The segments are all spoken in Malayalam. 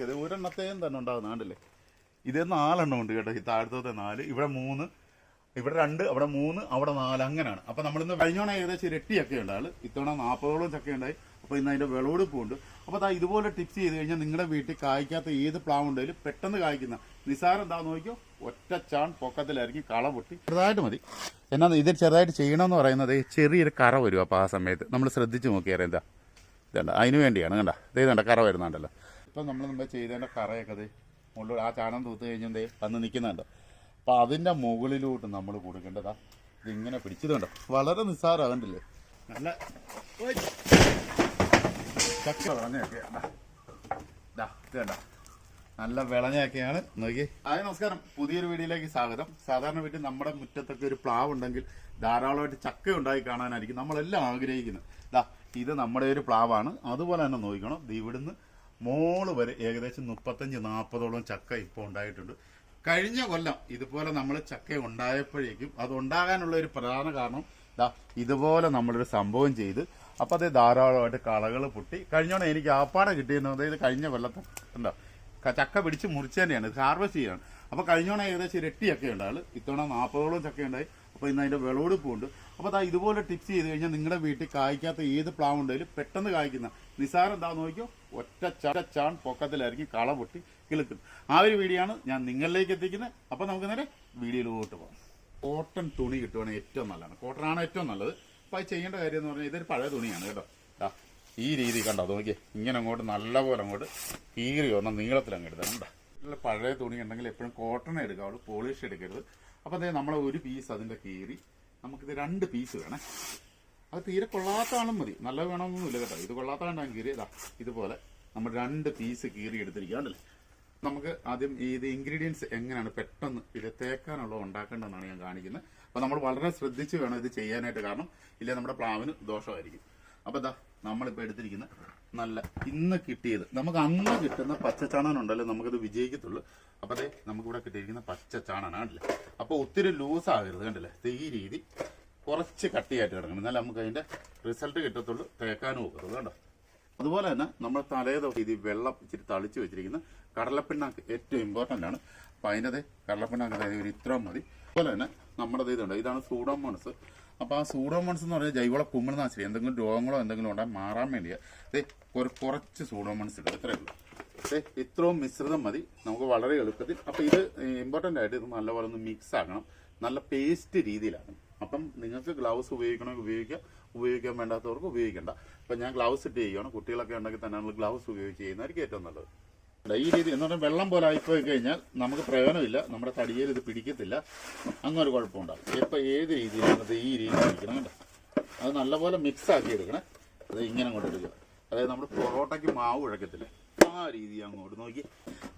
നോക്കിയത് ഒരെണ്ണത്തെയും തന്നെ ഉണ്ടാകുന്ന കണ്ടില്ലേ? ഇത് നാലെണ്ണം ഉണ്ട് കേട്ടോ. ഈ താഴത്തെ നാല് ഇവിടെ മൂന്ന് ഇവിടെ രണ്ട് അവിടെ മൂന്ന് അവിടെ നാല് അങ്ങനെയാണ്. അപ്പൊ നമ്മളിന്ന് കഴിഞ്ഞോണ ഏകദേശം ഇരട്ടി ചക്ക ഉണ്ട് ആൾ. ഇത്തവണ നാൽപ്പതോളം ചക്ക ഉണ്ടായി. അപ്പൊ ഇന്ന് അതിന്റെ വിളവെടുപ്പുണ്ട് അപ്പൊ ദാ ഇതുപോലെ ടിപ്സ് ചെയ്ത് കഴിഞ്ഞാൽ നിങ്ങളുടെ വീട്ടിൽ കായ്ക്കാത്ത ഏത് പ്ലാവ് ഉണ്ടെങ്കിലും പെട്ടെന്ന് കായ്ക്കുന്ന നിസാരം എന്താ നോക്കിയോ? ഒറ്റ ചാൺ പൊക്കത്തിലായിരിക്കും കള പൊട്ടി. ചെറുതായിട്ട് മതി. എന്നാ ഇത് ചെറുതായിട്ട് ചെയ്യണമെന്ന് പറയുന്നത് ചെറിയൊരു കറ വരും അപ്പൊ ആ സമയത്ത്. നമ്മൾ ശ്രദ്ധിച്ച് നോക്കിയാൽ എന്താ ഇതണ്ട. അതിന് വേണ്ടിയാണ് കണ്ട. ഇത് ഇതണ്ട കറ വരുന്നുണ്ടല്ലോ. ഇപ്പം നമ്മൾ നമ്മൾ ചെയ്തതിന്റെ കറയൊക്കെ ദേ മുകളിൽ ആ ചാണം തൂത്ത് കഴിഞ്ഞേ വന്ന് നിൽക്കുന്നുണ്ട്. അപ്പം അതിന്റെ മുകളിലോട്ട് നമ്മൾ കൊടുക്കേണ്ടതാ ഇതിങ്ങനെ പിടിച്ചതുണ്ടോ വളരെ നിസ്സാരമാകണ്ടില്ലേ നല്ല. ചക്ക വിളഞ്ഞൊക്കെയാണ്. ദാ ഇത് കണ്ട? നല്ല വിളഞ്ഞൊക്കെയാണ്. നോക്കി അതെ നമസ്കാരം. പുതിയൊരു വീഡിയോയിലേക്ക് സ്വാഗതം. സാധാരണ വീട്ടിൽ നമ്മുടെ മുറ്റത്തൊക്കെ ഒരു പ്ലാവ് ഉണ്ടെങ്കിൽ ധാരാളമായിട്ട് ചക്ക ഉണ്ടായി കാണാനായിരിക്കും നമ്മളെല്ലാം ആഗ്രഹിക്കുന്നത്. ദാ ഇത് നമ്മുടെ ഒരു പ്ലാവാണ്. അതുപോലെ തന്നെ നോക്കണം ഇവിടുന്ന് മോൾ വരെ ഏകദേശം മുപ്പത്തഞ്ച് നാൽപ്പതോളം ചക്ക ഇപ്പോൾ ഉണ്ടായിട്ടുണ്ട്. കഴിഞ്ഞ കൊല്ലം ഇതുപോലെ നമ്മൾ ചക്ക ഉണ്ടായപ്പോഴേക്കും അത് ഉണ്ടാകാനുള്ള ഒരു പ്രധാന കാരണം ദാ ഇതുപോലെ നമ്മളൊരു സംഭവം ചെയ്ത് അപ്പം അത് ധാരാളമായിട്ട് കളകൾ പൊട്ടി. കഴിഞ്ഞോണം എനിക്ക് ആപ്പാടെ കിട്ടിയിരുന്നത് അതായത് കഴിഞ്ഞ കൊല്ലത്തെ ഉണ്ടോ ചക്ക പിടിച്ച് മുറിച്ചതന്നെയാണ് ഇത് ഹാർവെസ്റ്റ് ചെയ്യാണ്. അപ്പോൾ കഴിഞ്ഞോണം ഏകദേശം ഇരട്ടി എട്ടിയൊക്കെ ഉണ്ട് ഇത്തവണ നാൽപ്പതോളം ചക്ക ഉണ്ടായി. അപ്പോൾ ഇന്ന് അതിന്റെ വിളവെടുപ്പുണ്ട് അപ്പോൾ അതാ ഇതുപോലെ ടിപ്സ് ചെയ്ത് കഴിഞ്ഞാൽ നിങ്ങളുടെ വീട്ടിൽ കായ്ക്കാത്ത ഏത് പ്ലാവ് ഉണ്ടെങ്കിലും പെട്ടെന്ന് കായ്ക്കുന്ന നിസാരം എന്താ നോക്കിയോ? ഒറ്റ ചാൻ പൊക്കത്തിലായിരിക്കും കള പൊട്ടി കിളുക്കും. ആ ഒരു വീഡിയോ ആണ് ഞാൻ നിങ്ങളിലേക്ക് എത്തിക്കുന്നത്. അപ്പോൾ നമുക്ക് നേരെ വീഡിയോയിലോട്ട് പോകാം. കോട്ടൺ തുണി കിട്ടുവാണെങ്കിൽ ഏറ്റവും നല്ലതാണ്. കോട്ടൺ ആണ് ഏറ്റവും നല്ലത്. അപ്പോൾ അത് ചെയ്യേണ്ട കാര്യം എന്ന് പറഞ്ഞാൽ ഇതൊരു പഴയ തുണിയാണ് കേട്ടോ. ഈ രീതി കണ്ടോ? നോക്കിയേ. ഇങ്ങനെ അങ്ങോട്ട് നല്ലപോലെ അങ്ങോട്ട് കീറി ഒരെണ്ണം നീളത്തിൽ അങ്ങ് കണ്ടോ പഴയ തുണി ഉണ്ടെങ്കിൽ എപ്പോഴും കോട്ടൺ എടുക്കാവുള്ളൂ പോളിഷ് എടുക്കരുത്. അപ്പോൾ അതേ നമ്മളെ ഒരു പീസ് അതിന്റെ കീറി നമുക്കിത് രണ്ട് പീസ് വേണേ. അത് തീരെ കൊള്ളാത്താളും മതി. നല്ലത് വേണമെന്നൊന്നുമില്ല കേട്ടോ. ഇത് കൊള്ളാത്താണ്ടാണ് കീറി ഇതാ ഇതുപോലെ നമ്മൾ രണ്ട് പീസ് കീറി എടുത്തിരിക്കുകയാണല്ലേ നമുക്ക് ആദ്യം ഇത് ഇൻഗ്രീഡിയൻസ് എങ്ങനെയാണ് പെട്ടെന്ന് ഇത് തേക്കാനുള്ള ഉണ്ടാക്കേണ്ടതെന്നാണ് ഞാൻ കാണിക്കുന്നത്. അപ്പോൾ നമ്മൾ വളരെ ശ്രദ്ധിച്ച് വേണം ഇത് ചെയ്യാനായിട്ട്. കാരണം ഇല്ലേ നമ്മുടെ പ്ലാവിന് ദോഷമായിരിക്കും. അപ്പോൾ ഇതാ നമ്മളിപ്പോൾ എടുത്തിരിക്കുന്ന നല്ല ഇന്ന് കിട്ടിയത് നമുക്ക് അന്ന് കിട്ടുന്ന പച്ചച്ചാണൻ ഉണ്ടല്ലോ നമുക്കത് വിജയിക്കത്തുള്ളൂ. അപ്പോൾ അതെ നമുക്കിവിടെ കിട്ടിയിരിക്കുന്ന പച്ചച്ചാണനാണല്ലേ അപ്പോൾ ഒത്തിരി ലൂസ് ആകരുത് കണ്ടില്ലേ ഈ രീതി കുറച്ച് കട്ടിയായിട്ട് കിടക്കണം. എന്നാലും നമുക്ക് അതിന്റെ റിസൾട്ട് കിട്ടത്തുള്ളൂ തേക്കാനും ഒക്കത്തുള്ളൂ കണ്ടോ? അതുപോലെ തന്നെ നമ്മൾ തലേ ദിവസം ഇത് വെള്ളം ഇച്ചിരി തളിച്ച് വെച്ചിരിക്കുന്ന കടലപ്പിണ്ണാക്ക് ഏറ്റവും ഇമ്പോർട്ടന്റ് ആണ്. അപ്പം അതിന്റെ കടലപ്പിണ്ണാക്ക് അതായത് ഒരു ഇത്രയും മതി. അതുപോലെ തന്നെ നമ്മുടെ ഇതുണ്ട് ഇതാണ് സൂഡോമോൺസ് അപ്പോൾ ആ സൂഡോമോൺസ് എന്ന് പറഞ്ഞാൽ ജൈവള കുമ്മിളനാശിനി എന്തെങ്കിലും രോഗങ്ങളോ എന്തെങ്കിലും ഉണ്ടെങ്കിൽ മാറാൻ വേണ്ടിയാ. ഒരു കുറച്ച് സൂഡോമോൺസ് ഇടും ഇത്രയേ ഉള്ളൂ. അതെ ഇത്രയും മിശ്രിതം മതി. നമുക്ക് വളരെ എളുപ്പത്തിൽ. അപ്പോൾ ഇത് ഇമ്പോർട്ടന്റ് ആയിട്ട് ഇത് നല്ലപോലെ ഒന്ന് മിക്സ് ആക്കണം. നല്ല പേസ്റ്റ് രീതിയിലാക്കണം. അപ്പം നിങ്ങൾക്ക് ഗ്ലൗസ് ഉപയോഗിക്കണമെങ്കിൽ ഉപയോഗിക്കാം ഉപയോഗിക്കാൻ വേണ്ടാത്തവർക്ക് ഉപയോഗിക്കേണ്ട. അപ്പം ഞാൻ ഗ്ലൗസ് ഇട്ട് ചെയ്യുകയാണ് കുട്ടികളൊക്കെ ഉണ്ടെങ്കിൽ തന്നെ നമ്മൾ ഗ്ലൗസ് ഉപയോഗിച്ച് ചെയ്യുന്നതായിരിക്കും ഏറ്റവും നല്ലത്. ഈ രീതി എന്ന് പറഞ്ഞാൽ വെള്ളം പോലെ ആയിപ്പോയി കഴിഞ്ഞാൽ നമുക്ക് പ്രയോജനമില്ല. നമ്മുടെ തടിയേൽ ഇത് പിടിക്കത്തില്ല. അങ്ങനൊരു കുഴപ്പമുണ്ടാകും. ഇപ്പം ഏത് രീതിയിലാണ് ഇത് ഈ രീതിയിൽ പിടിക്കണം കേട്ടോ അത് നല്ലപോലെ മിക്സ് ആക്കി എടുക്കണേ. അത് ഇങ്ങനെ അങ്ങോട്ട് എടുക്കുക. അതായത് നമ്മൾ പൊറോട്ടയ്ക്ക് മാവ് കുഴക്കത്തില്ല ആ രീതി അങ്ങോട്ട് നോക്കി.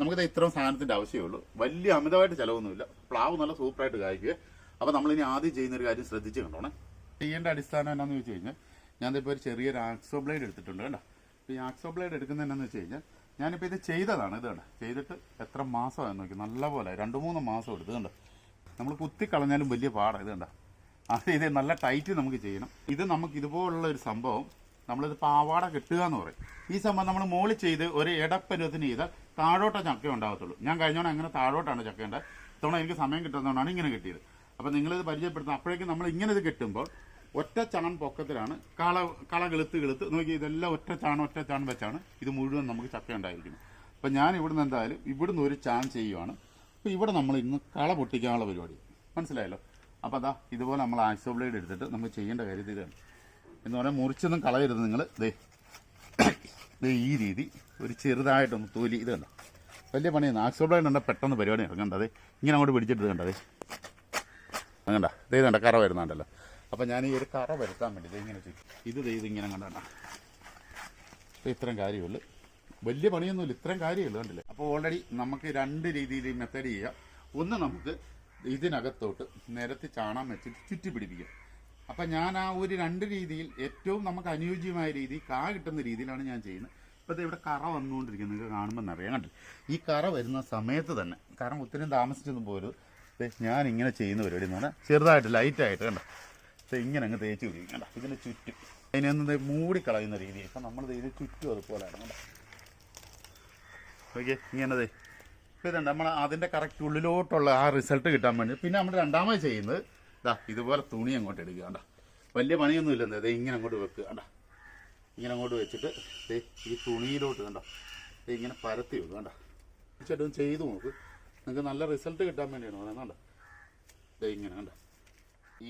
നമുക്കിത് ഇത്രയും സാധനത്തിന്റെ ആവശ്യമേ ഉള്ളൂ. വലിയ അമിതമായിട്ട് ചിലവൊന്നുമില്ല. പ്ലാവ് നല്ല സൂപ്പറായിട്ട് കായ്ക്കുക. അപ്പോൾ നമ്മളിനി ആദ്യം ചെയ്യുന്നൊരു കാര്യം ശ്രദ്ധിച്ച് കണ്ടോണേ. ചെയ്യേണ്ട അടിസ്ഥാനം എന്നാന്ന് വെച്ച് കഴിഞ്ഞാൽ ഞാനിപ്പോൾ ഒരു ചെറിയൊരു ആക്സോ ബ്ലേഡ് എടുത്തിട്ടുണ്ട് കേട്ടോ ഈ ആക്സോ ബ്ലേഡ് എടുക്കുന്നത് എന്നാന്ന് വെച്ച് കഴിഞ്ഞാൽ ഞാനിപ്പോൾ ഇത് ചെയ്തതാണ് ഇത് കണ്ടോ? ചെയ്തിട്ട് എത്ര മാസമായി നോക്കി. നല്ലപോലെ രണ്ട് മൂന്ന് മാസം എടുത്തു കണ്ടോ? നമ്മൾ കുത്തി കളഞ്ഞാലും വലിയ പാടാണ് ഇത് കണ്ടോ? അത് ഇത് നല്ല ടൈറ്റ് നമുക്ക് ചെയ്യണം. ഇത് നമുക്ക് ഇതുപോലുള്ള ഒരു സംഭവം നമ്മളിത് പാവാട കെട്ടുക എന്ന് പറയും. ഈ സംഭവം നമ്മൾ മുകളിൽ ചെയ്ത് ഒരു ഇടപ്പരുവത്തിന് ചെയ്താൽ താഴോട്ട ചക്ക ഉണ്ടാകത്തുള്ളൂ. ഞാൻ കഴിഞ്ഞോണം അങ്ങനെ താഴോട്ടാണ് ചക്ക ഉണ്ടായത്. ഇത്തവണ എനിക്ക് സമയം കിട്ടുന്നതുകൊണ്ടാണ് ഇങ്ങനെ കിട്ടിയത്. അപ്പം നിങ്ങളിത് പരിചയപ്പെടുത്തുന്നത് അപ്പോഴേക്കും നമ്മൾ ഇങ്ങനെ ഇത് കെട്ടുമ്പോൾ ഒറ്റ ചാൺ പൊക്കത്തിലാണ്. കള കള കെളുത്ത്. കെളുത്ത് നോക്കി ഇതെല്ലാം ഒറ്റ ചാൺ ഒറ്റ ചാൺ വെച്ചാണ് ഇത് മുഴുവൻ നമുക്ക് ചക്ക ഉണ്ടായിരിക്കുന്നത് അപ്പം ഞാൻ ഇവിടുന്ന് എന്തായാലും ഇവിടുന്ന് ഒരു ചാൺ ചെയ്യുവാണ്. അപ്പോൾ ഇവിടെ നമ്മൾ ഇന്ന് കള പൊട്ടിക്കാനുള്ള പരിപാടി. മനസ്സിലായല്ലോ? അപ്പോൾ അതാ ഇതുപോലെ നമ്മൾ ആക്സോബ്ലേഡ് എടുത്തിട്ട് നമ്മൾ ചെയ്യേണ്ട കാര്യം ഇതാണ് എന്ന് പറഞ്ഞാൽ മുറിച്ചൊന്നും കളയരുത് നിങ്ങൾ. ദേ ദേ ഈ രീതി ഒരു ചെറുതായിട്ടൊന്ന് തൊലി. ഇത് കണ്ടോ? വലിയ പണിയാണ് ആക്സോബ്ലേഡ് ബ്ലേഡ് ഉണ്ടെങ്കിൽ പെട്ടെന്ന് പരിപാടി ഇറങ്ങണ്ട ഇങ്ങനെ അങ്ങോട്ട് പിടിച്ചിട്ട് കണ്ടതേ അങ്ങണ്ട ദേ. കണ്ട? കറ വരുന്നുണ്ടല്ലോ. അപ്പം ഞാൻ ഈ ഒരു കറ വരുത്താൻ വേണ്ടി ഇങ്ങനെ ഇത് ചെയ്ത് ഇങ്ങനെ കണ്ടണ്ട അപ്പോൾ ഇത്രയും കാര്യമുള്ളൂ. വലിയ പണിയൊന്നുമില്ല. ഇത്രയും കാര്യമുള്ളൂ കണ്ടില്ലേ? അപ്പോൾ ഓൾറെഡി നമുക്ക് രണ്ട് രീതിയിൽ മെത്തേഡ് ചെയ്യാം. ഒന്ന് നമുക്ക് ഇതിനകത്തോട്ട് നിരത്തി ചാണാൻ വെച്ചിട്ട് ചുറ്റി പിടിപ്പിക്കാം. അപ്പം ഞാൻ ആ ഒരു രണ്ട് രീതിയിൽ ഏറ്റവും നമുക്ക് അനുയോജ്യമായ രീതി കാ കിട്ടുന്ന രീതിയിലാണ് ഞാൻ ചെയ്യുന്നത്. ഇപ്പോൾ ഇവിടെ കറ വന്നുകൊണ്ടിരിക്കുന്നത് നിങ്ങൾക്ക് കാണുമ്പോൾ അറിയാം കണ്ടില്ല? ഈ കറ വരുന്ന സമയത്ത് തന്നെ കാരണം ഒത്തിരി താമസിച്ചൊന്നും പോലും ഞാൻ ഇങ്ങനെ ചെയ്യുന്ന പരിപാടി എന്ന് പറഞ്ഞാൽ ചെറുതായിട്ട് ലൈറ്റായിട്ട് കണ്ടോ? ഇങ്ങനെ അങ്ങ് തേച്ച് പിടിക്കും കണ്ടോ? ഇതിന് ചുറ്റും. അതിനെ മൂടിക്കളയുന്ന രീതി ഇപ്പം നമ്മൾ ഇതിന് ചുറ്റും അതുപോലെയാണ് കണ്ടോ? ഓക്കെ ഇങ്ങനതേ ഇതുണ്ട്. നമ്മൾ അതിന്റെ കറക്റ്റ് ഉള്ളിലോട്ടുള്ള ആ റിസൾട്ട് കിട്ടാൻ വേണ്ടി പിന്നെ നമ്മൾ രണ്ടാമത് ചെയ്യുന്നത് ഇതാ ഇതുപോലെ തുണി അങ്ങോട്ട് എടുക്കുക കേട്ടോ വലിയ പണിയൊന്നും ഇല്ലെന്ന് ഇതേ ഇങ്ങനെ അങ്ങോട്ട് വെക്കുക കേട്ടോ ഇങ്ങനെ അങ്ങോട്ട് വെച്ചിട്ട് ദേ ഈ തുണിയിലോട്ട് കണ്ടോ? ദേ ഇങ്ങനെ പരത്തി വെക്കുക കണ്ടോ? ചേട്ടൻ ചെയ്ത് നോക്ക്. നിങ്ങൾക്ക് നല്ല റിസൾട്ട് കിട്ടാൻ വേണ്ടിയാണ് പറയുന്നത് ദേ ഇങ്ങനെ കണ്ട?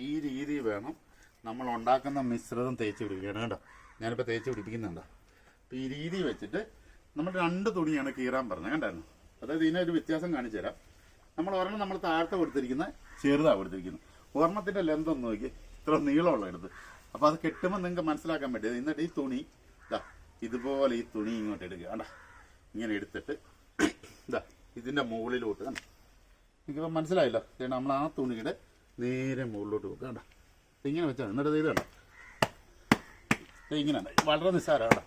ഈ രീതി വേണം നമ്മൾ ഉണ്ടാക്കുന്ന മിശ്രിതം തേച്ച് പിടിപ്പിക്കണം കേട്ടോ ഞാനിപ്പോൾ തേച്ച് പിടിപ്പിക്കുന്നുണ്ട്. അപ്പോൾ ഈ രീതി വെച്ചിട്ട് നമ്മൾ രണ്ട് തുണിയാണ് കീറാൻ പറഞ്ഞത്. കണ്ടായിരുന്നു? അതായത് ഇതിനൊരു വ്യത്യാസം കാണിച്ചു തരാം. നമ്മൾ ഒരെണ്ണം നമ്മൾ താഴത്തെ കൊടുത്തിരിക്കുന്ന ചെറുതാണ് കൊടുത്തിരിക്കുന്നത് ഒരെണ്ണത്തിന്റെ ലെന്ത് ഒന്ന് നോക്കി ഇത്ര നീളമുള്ള എടുത്ത്. അപ്പോൾ അത് കെട്ടുമ്പോൾ നിങ്ങൾക്ക് മനസ്സിലാക്കാൻ പറ്റിയത് എന്നിട്ട് ഈ തുണി ഇതാ ഇതുപോലെ ഈ തുണി ഇങ്ങോട്ട് എടുക്കുക. കണ്ട? ഇങ്ങനെ എടുത്തിട്ട് ഇതാ ഇതിന്റെ മുകളിലോട്ട്. കണ്ടോ? നിങ്ങൾക്കിപ്പോൾ മനസ്സിലായില്ല? നമ്മൾ ആ തുണിയുടെ നേരെ മുകളിലോട്ട് വെക്കുക കേട്ടോ ഇങ്ങനെ വെച്ചാൽ എന്നിട്ട് ഇത് കണ്ടോ? ഇങ്ങനെ വളരെ നിസ്സാരമാണ് കേട്ടോ.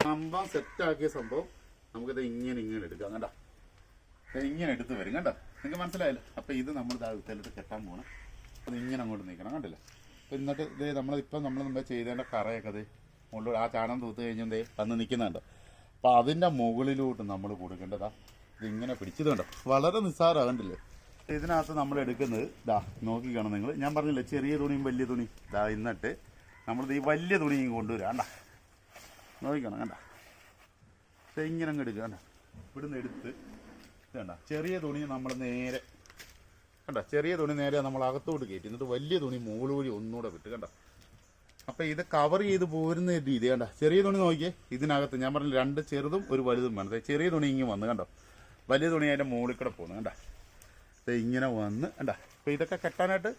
സംഭവം സെറ്റാക്കിയ സംഭവം നമുക്കിത് ഇങ്ങനെ ഇങ്ങനെ എടുക്കാം കേട്ടോ ഇങ്ങനെ എടുത്ത് വരും കേട്ടോ നിങ്ങൾക്ക് മനസ്സിലായല്ലോ? അപ്പം ഇത് നമ്മൾ താഴത്തേലിട്ട് കെട്ടാൻ പോകണം അത് ഇങ്ങനെ അങ്ങോട്ട് നീക്കണം കണ്ടില്ല? അപ്പം എന്നിട്ട് ഇതേ നമ്മളിപ്പം നമ്മൾ നമ്മൾ ചെയ്തേണ്ട കറയൊക്കെ അത് മുകളിലൂടെ ആ ചാണം തൂത്ത് കഴിഞ്ഞാൽ വന്ന് നിൽക്കുന്നുണ്ട് അപ്പം അതിന്റെ മുകളിലോട്ട് നമ്മൾ കൊടുക്കേണ്ടതാ ഇതിങ്ങനെ പിടിച്ചത് കണ്ടോ? വളരെ നിസ്സാരാകണ്ടല്ലേ ഇതിനകത്ത് നമ്മൾ എടുക്കുന്നത് ഇതാ നോക്കി കാണും നിങ്ങൾ. ഞാൻ പറഞ്ഞില്ലേ ചെറിയ തുണിയും വലിയ തുണി. ഇതാ ഇന്നിട്ട് നമ്മളിത് ഈ വലിയ തുണിയും കൊണ്ടുവരാം കണ്ട? നോക്കിക്കണം കണ്ട? ഇങ്ങനെ അങ്ങ് എടുക്കുക കണ്ട? ഇവിടുന്ന് എടുത്ത് വേണ്ട ചെറിയ തുണി നമ്മൾ നേരെ കണ്ട? ചെറിയ തുണി നേരെ നമ്മൾ അകത്തോട്ട് കയറ്റി. എന്നിട്ട് വലിയ തുണി മുകളിൽ വഴി ഒന്നുകൂടെ വിട്ട് കണ്ട? അപ്പൊ ഇത് കവർ ചെയ്ത് പോരുന്ന രീതി കണ്ട? ചെറിയ തുണി നോക്കിയേ ഇതിനകത്ത് ഞാൻ പറഞ്ഞ രണ്ട് ചെറുതും ഒരു വലുതും വേണം. ചെറിയ തുണി ഇങ്ങനെ വന്ന് കണ്ടോ? വലിയ തുണി അതിന്റെ മുകളിൽ കൂടെ പോകുന്നു കണ്ട? ദേ ഇങ്ങനെ വന്ന് കണ്ട? അപ്പോൾ ഇതൊക്കെ കെട്ടാനായിട്ട്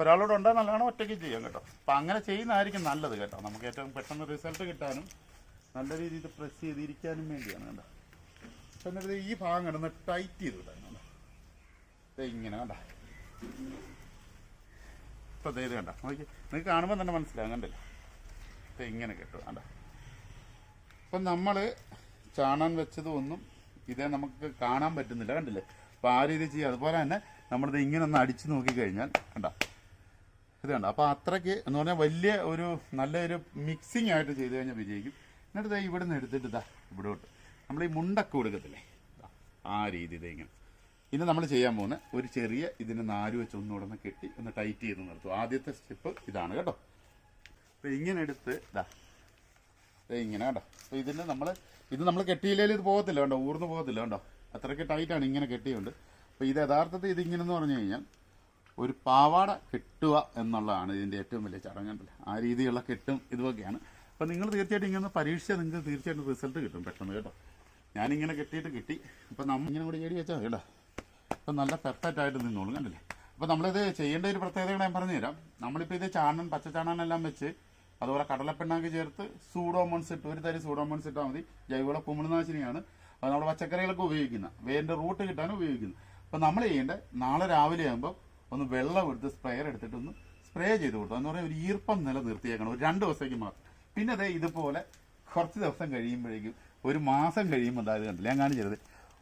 ഒരാളോട് ഉണ്ടാ നല്ലതാണ് ഒറ്റയ്ക്ക് ചെയ്യാം കേട്ടോ. അപ്പം അങ്ങനെ ചെയ്യുന്നതായിരിക്കും നല്ലത് കേട്ടോ. നമുക്ക് ഏറ്റവും പെട്ടെന്ന് റിസൾട്ട് കിട്ടാനും നല്ല രീതിയിൽ പ്രസ് ചെയ്തിരിക്കാനും വേണ്ടിയാണ് കണ്ടോ? എന്നിട്ട് ഈ ഭാഗം കിടന്ന് ടൈറ്റ് ചെയ്ത് വിടാൻ ഇങ്ങനെ കണ്ട? ഇപ്പം ഇത് കണ്ട? നോക്കി. നിങ്ങൾക്ക് കാണുമ്പോൾ തന്നെ മനസ്സിലാകും കണ്ടല്ലോ? ദേ ഇങ്ങനെ കേട്ടോ കണ്ട? അപ്പം നമ്മൾ ചാണാൻ വെച്ചതും ഒന്നും ഇതേ നമുക്ക് കാണാൻ പറ്റുന്നില്ല കണ്ടില്ലേ? അപ്പോൾ ആ രീതി ചെയ്യുക അതുപോലെ തന്നെ നമ്മളിത് ഇങ്ങനെ ഒന്ന് അടിച്ചു നോക്കിക്കഴിഞ്ഞാൽ കണ്ട? ഇത് കണ്ട? അപ്പോൾ അത്രയ്ക്ക് എന്ന് പറഞ്ഞാൽ വലിയ ഒരു നല്ലൊരു മിക്സിംഗ് ആയിട്ട് ചെയ്ത് കഴിഞ്ഞാൽ വിജയിക്കും. എന്നിട്ട് ദേ ഇവിടെ നിന്ന് എടുത്തിട്ട് ഇതാ ഇവിടോട്ട്. നമ്മൾ ഈ മുണ്ടൊക്കെ കൊടുക്കത്തില്ലേ? ആ രീതി ഇതേ ഇങ്ങനെ. ഇനി നമ്മൾ ചെയ്യാൻ പോകുന്ന ഒരു ചെറിയ ഇതിന് നാല് വെച്ച് ഒന്നുകൂടെ ഒന്ന് കെട്ടി ഒന്ന് ടൈറ്റ് ചെയ്ത് നിർത്തും. ആദ്യത്തെ സ്റ്റെപ്പ് ഇതാണ് കേട്ടോ. അപ്പോൾ ഇങ്ങനെ എടുത്ത് ഇതാ ഇങ്ങനെ കേട്ടോ അപ്പോൾ ഇതിന് നമ്മൾ ഇത് നമ്മൾ കെട്ടിയില്ലെങ്കിൽ ഇത് പോകത്തില്ല വേണ്ടോ ഊർന്ന് പോകത്തില്ല വേണ്ടോ അത്രയ്ക്ക് ടൈറ്റാണ് ഇങ്ങനെ കെട്ടിയുണ്ട്. അപ്പോൾ ഇത് യഥാർത്ഥത്തിൽ എന്ന് പറഞ്ഞു കഴിഞ്ഞാൽ ഒരു പാവാട കെട്ടുക എന്നുള്ളതാണ് ഇതിന്റെ ഏറ്റവും വലിയ ചടങ്ങുണ്ടല്ലോ ആ രീതിയിലുള്ള കെട്ടും ഇതുമൊക്കെയാണ്. അപ്പോൾ നിങ്ങൾ തീർച്ചയായിട്ടും ഇങ്ങനെ പരീക്ഷിച്ചാൽ നിങ്ങൾക്ക് തീർച്ചയായിട്ടും റിസൾട്ട് കിട്ടും പെട്ടെന്ന് കേട്ടോ. ഞാനിങ്ങനെ കെട്ടിയിട്ട് കിട്ടി. അപ്പോൾ നമ്മൾ ഇങ്ങനെ കൂടി ചേടി വെച്ചാൽ കേട്ടോ. അപ്പം നല്ല പെർഫെക്റ്റ് ആയിട്ട് നിന്നോളും കണ്ടില്ലേ? അപ്പോൾ നമ്മളിത് ചെയ്യേണ്ട ഒരു പ്രത്യേകത ഞാൻ പറഞ്ഞുതരാം. നമ്മളിപ്പോൾ ഇത് ചാണൻ പച്ച ചാണനെല്ലാം വെച്ച് അതുപോലെ കടലപ്പിണ്ണാക്ക് ചേർത്ത് സൂഡോമോൺസ് ഇട്ട് ഒരു തരി സൂഡോമോൺസ് ഇട്ടാൽ മതി. ജൈവവള കുമിളുനാശിനിയാണ്. അത് നമ്മൾ പച്ചക്കറികളൊക്കെ ഉപയോഗിക്കുന്ന വേരിന്റെ റൂട്ട് കിട്ടാൻ ഉപയോഗിക്കുന്നത് അപ്പോൾ നമ്മൾ ചെയ്യേണ്ടത് നാളെ രാവിലെ ആകുമ്പോൾ ഒന്ന് വെള്ളം എടുത്ത് സ്പ്രെയർ എടുത്തിട്ട് ഒന്ന് സ്പ്രേ ചെയ്ത് കൊടുത്തു. എന്ന് പറഞ്ഞാൽ ഒരു ഈർപ്പം നിലനിർത്തിയേക്കണം. ഒരു രണ്ട് ദിവസത്തേക്ക് മാത്രം. പിന്നെ അതേ ഇതുപോലെ കുറച്ച് ദിവസം കഴിയുമ്പോഴേക്കും ഒരു മാസം കഴിയുമ്പോൾ അതായത് കണ്ടില്ല? ഞാൻ കാണിച്ചത്.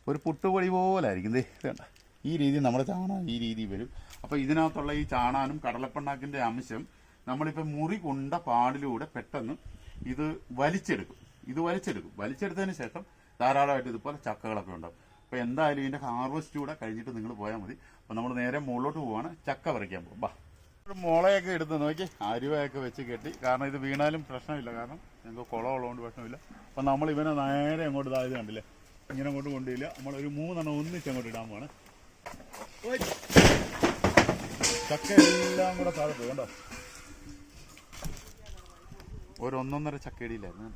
ഒരു പുട്ടുപൊടി പോലെ ആയിരിക്കും ദേ കണ്ട. ഈ രീതി നമ്മുടെ ചാണകം ഈ രീതി വരും. അപ്പോൾ ഇതിനകത്തുള്ള ഈ ചാണാനും കടലപ്പിണ്ണാക്കിന്റെ അംശം നമ്മളിപ്പോൾ മുറി കൊണ്ട പാടിലൂടെ പെട്ടെന്ന് ഇത് വലിച്ചെടുക്കും. ഇത് വലിച്ചെടുക്കും. വലിച്ചെടുത്തതിന് ശേഷം ധാരാളമായിട്ട് ഇതുപോലെ ചക്കകളൊക്കെ ഉണ്ടാവും. അപ്പോൾ എന്തായാലും ഇതിന്റെ ഹാർവസ്റ്റ് കൂടെ കഴിഞ്ഞിട്ട് നിങ്ങൾ പോയാൽ മതി. അപ്പോൾ നമ്മൾ നേരെ മുകളിലോട്ട് പോവാണ്. ചക്ക പറിക്കാൻ പോകും. ബാ. മുളയൊക്കെ എടുത്ത് നോക്കി. അരുവയൊക്കെ വെച്ച് കെട്ടി. കാരണം ഇത് വീണാലും പ്രശ്നമില്ല. കാരണം ഞങ്ങൾക്ക് കുളം ഉള്ളതുകൊണ്ട് പ്രശ്നമില്ല. അപ്പം നമ്മൾ ഇവനെ നേരെ അങ്ങോട്ട് ഇതായത് കണ്ടില്ലേ? ഇങ്ങനെ അങ്ങോട്ട് കൊണ്ടുപോയില്ല നമ്മൾ ഒരു മൂന്നെണ്ണം ഒന്നിച്ച് അങ്ങോട്ട് ഇടാൻ ഓയ്. ചക്ക എല്ലാം കൂടെ താഴെ പോയി. കണ്ടോ? ഒരു ഒന്നൊന്നര ചക്കയിടിയില്ലായിരുന്നു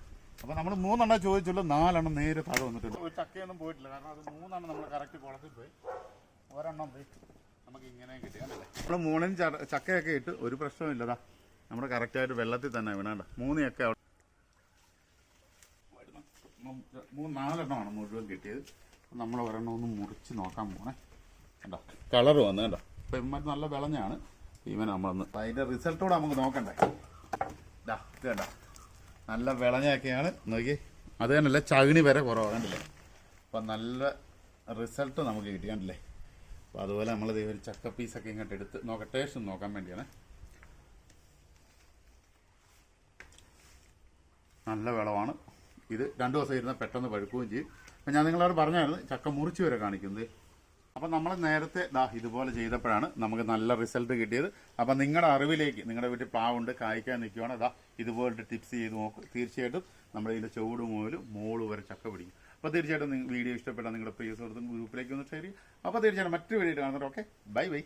അപ്പൊ നമ്മൾ മൂന്നെണ്ണം ചോദിച്ചുള്ള നാലെണ്ണം നേരെ താഴെ വന്നിട്ടുണ്ട്. ഒരു ചക്കയൊന്നും പോയിട്ടില്ല കാരണം അത് മൂന്നെണ്ണം നമ്മൾ കറക്റ്റ് കുളത്തിൽ പോയി. ഒരെണ്ണം പോയി നമുക്ക് ഇങ്ങനെ കിട്ടി നമ്മൾ നമ്മൾ മൂന്നിന് ചക്കയൊക്കെ ഇട്ട് ഒരു പ്രശ്നമില്ലതാ നമ്മുടെ കറക്റ്റായിട്ട് വെള്ളത്തിൽ തന്നെ വീണാണ്ട. മൂന്ന് ചക്ക അവിടെ. മൂന്ന് നാലെണ്ണമാണ് മുഴുവൻ കിട്ടിയത്. നമ്മൾ ഒരെണ്ണം ഒന്ന് മുറിച്ച് നോക്കാൻ പോണേ. കണ്ടോ? കളർ വന്നു കണ്ടോ? അപ്പം ഇമ്മ നല്ല വിളഞ്ഞാണ്. ഇവൻ നമ്മളൊന്ന് അതിന്റെ അതിന്റെ റിസൾട്ടോടെ നമുക്ക് നോക്കണ്ടേ? ഇതാ നല്ല വിളഞ്ഞൊക്കെയാണ്. നോക്കി. അത് തന്നെയല്ല ചകിണി വരെ കുറവാണ് അപ്പം നല്ല റിസൾട്ട് നമുക്ക് കിട്ടി കണ്ടില്ലേ? അപ്പോൾ അതുപോലെ നമ്മൾ ഒരു ചക്ക പീസൊക്കെ ഇങ്ങോട്ട് എടുത്ത് നോക്കാം. ടേസ്റ്റ് നോക്കാൻ വേണ്ടിയാണ്. നല്ല വിളവാണ്. ഇത് രണ്ടു ദിവസം ഇരുന്നാൽ പെട്ടെന്ന് പഴുക്കുകയും ചെയ്യും. അപ്പം ഞാൻ നിങ്ങളോട് പറഞ്ഞായിരുന്നു ചക്ക മുറിച്ച് വരെ കാണിക്കുന്നത് അപ്പം നമ്മൾ നേരത്തെ ദാ ഇതുപോലെ ചെയ്തപ്പോഴാണ് നമുക്ക് നല്ല റിസൾട്ട് കിട്ടിയത്. അപ്പം നിങ്ങളുടെ അറിവിലേക്ക് നിങ്ങളുടെ വീട്ടിൽ പ്ലാവുണ്ട് കായ്ക്കാൻ നിൽക്കുവാണ് അതാ ഇതുപോലത്തെ ടിപ്സ് ചെയ്ത് നോക്കും. തീർച്ചയായിട്ടും നമ്മുടെ ഇതിന്റെ ചുവട് മുതൽ മോൾ വരെ ചക്ക പിടിക്കും. അപ്പോൾ തീർച്ചയായിട്ടും വീഡിയോ ഇഷ്ടപ്പെട്ടാൽ നിങ്ങളുടെ പ്രിയ സുഹൃത്തും ഗ്രൂപ്പിലേക്ക് ഒന്ന് ഷെയർ ചെയ്യും അപ്പോൾ തീർച്ചയായിട്ടും മറ്റൊരു വീഡിയോ കാണുന്നത് ഓക്കെ ബൈ ബൈ.